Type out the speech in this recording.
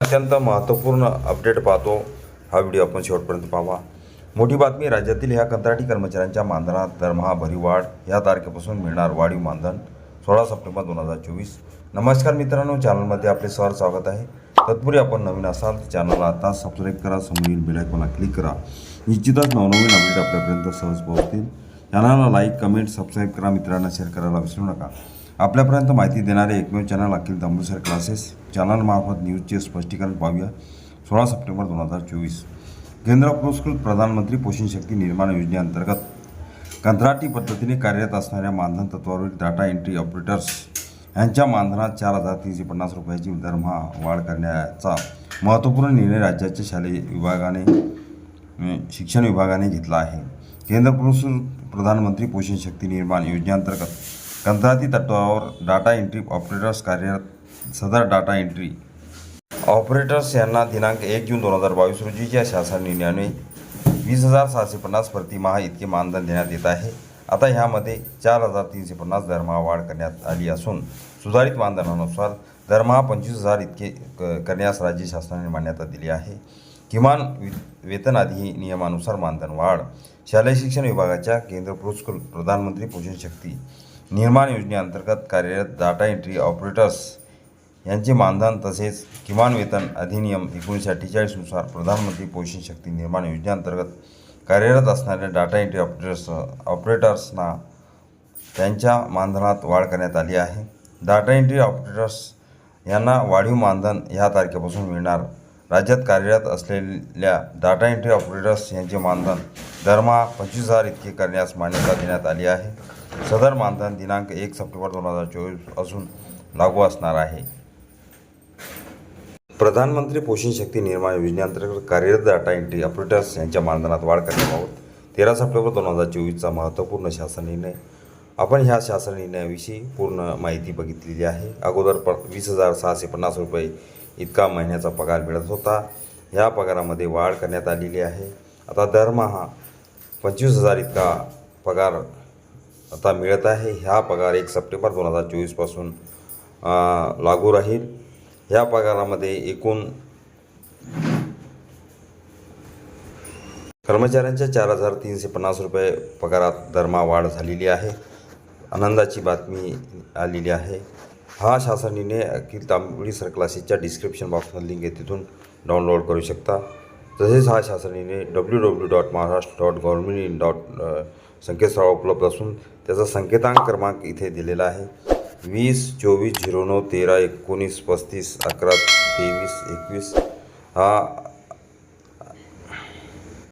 अत्यंत महत्त्वपूर्ण अपडेट पाहतो. हा व्हिडिओ आपण शेवटपर्यंत पाहावा. मोठी बातमी राज्यातील ह्या कंत्राटी कर्मचाऱ्यांच्या मानधनात दरमहा भरीव वाढ. ह्या तारखेपासून मिळणार वाढीव मानधन. सोळा सप्टेंबर दोन हजार चोवीस. नमस्कार मित्रांनो चॅनलमध्ये आपले सर स्वागत आहे. तत्पूर्वी आपण नवीन असाल तर चॅनलला आता सबस्क्राईब करा समोरील बेल आयकॉनला क्लिक करा. निश्चितच नवनवीन अपडेट आपल्यापर्यंत सहज पोहोचतील. चॅनलला लाईक कमेंट सबस्क्राईब करा. मित्रांना शेअर करायला विसरू नका. आपल्यापर्यंत माहिती देणारे एकमेव चॅनल अखिल तांबुसर क्लासेस. चॅनलमार्फत न्यूजचे स्पष्टीकरण पाहूया. सोळा सप्टेंबर दोन हजार चोवीस. केंद्र पुरस्कृत प्रधानमंत्री पोषण शक्ती निर्माण योजनेअंतर्गत कंत्राटी पद्धतीने कार्यरत असणाऱ्या मानधन तत्वावरील डाटा एंट्री ऑपरेटर्स यांच्या मानधनात चार हजार तीनशे पन्नास रुपयाची दरमहा वाढ करण्याचा महत्त्वपूर्ण निर्णय राज्याच्या शालेय विभागाने शिक्षण विभागाने घेतला आहे. केंद्र पुरस्कृत प्रधानमंत्री पोषण शक्ती निर्माण योजनेअंतर्गत कंत्राटी तत्वावर डाटा एंट्री ऑपरेटर्स कार्यरत सदर डाटा एंट्री ऑपरेटर्स यांना दिनांक एक जून दोन हजार बावीस रोजीच्या शासन निर्णयाने वीस हजार सहाशे पन्नास प्रतिमहा इतके मानधन देण्यात येत आहे. आता ह्यामध्ये चार हजार तीनशे पन्नास दरमहा वाढ करण्यात आली असून सुधारित मानधनानुसार दरमहा पंचवीस हजार इतके क- करण्यास राज्य शासनाने मान्यता दिली आहे. किमान वि वेतन अधिनियमानुसार मानधन वाढ. शालेय शिक्षण विभागाच्या केंद्र पुरस्कृत प्रधानमंत्री पोषण शक्ती निर्माण योजनेअंतर्गत कार्यरत डाटा एंट्री ऑपरेटर्स यांचे मानधन तसेच किमान वेतन अधिनियम एकोणीसशे अठ्ठेचाळीसनुसार प्रधानमंत्री पोषण शक्ती निर्माण योजनेअंतर्गत कार्यरत असणाऱ्या डाटा एंट्री ऑपरेटर्स ऑपरेटर्सना त्यांच्या मानधनात वाढ करण्यात आली आहे. डाटा एंट्री ऑपरेटर्स यांना वाढीव मानधन ह्या तारखेपासून मिळणार. राज्यात कार्यरत असलेल्या डाटा एंट्री ऑपरेटर्स यांचे मानधन दरमहा पंचवीस हजार इतके करण्यास मान्यता देण्यात आली आहे. सदर मानधन दिनांक एक सप्टेंबर दोन हजार चोवीस असून लागू असणार आहे. प्रधानमंत्री पोषण शक्ती निर्माण योजनेअंतर्गत कार्यरत डाटा एंट्री ऑपरेटर्स यांच्या मानधनात वाढ करण्याबाबत तेरा सप्टेंबर दोन हजार चोवीसचा महत्त्वपूर्ण शासन निर्णय. आपण ह्या शासन निर्णयाविषयी पूर्ण माहिती बघितलेली आहे. अगोदर प वीस हजार सहाशे पन्नास रुपये इतका महिन्याचा पगार मिळत होता. ह्या पगारामध्ये वाढ करण्यात आलेली आहे. आता दरमहा पंचवीस हजार इतका पगार आता मिळत आहे. ह्या पगार एक सप्टेंबर दोन हजार चोवीसपासून लागू राहील. ह्या पगारामध्ये एकूण कर्मचाऱ्यांच्या चार हजार तीनशे पन्नास रुपये पगारात दरमहा वाढ झालेली आहे. आनंदाची बातमी आलेली आहे. हा शासन निर्णय अखिल तांबडी सर क्लासेसच्या डिस्क्रिप्शन बॉक्समध्ये लिंक आहे. तिथून डाउनलोड करू शकता. तसेच हा शासन निर्णय W W dot Maharashtra dot government in dot संकेतस्थळावर उपलब्ध असून त्याचा संकेतांक क्रमांक इथे दिलेला आहे. वीस चोवीस झिरो नऊ तेरा एकोणीस पस्तीस अकरा तेवीस एकवीस हा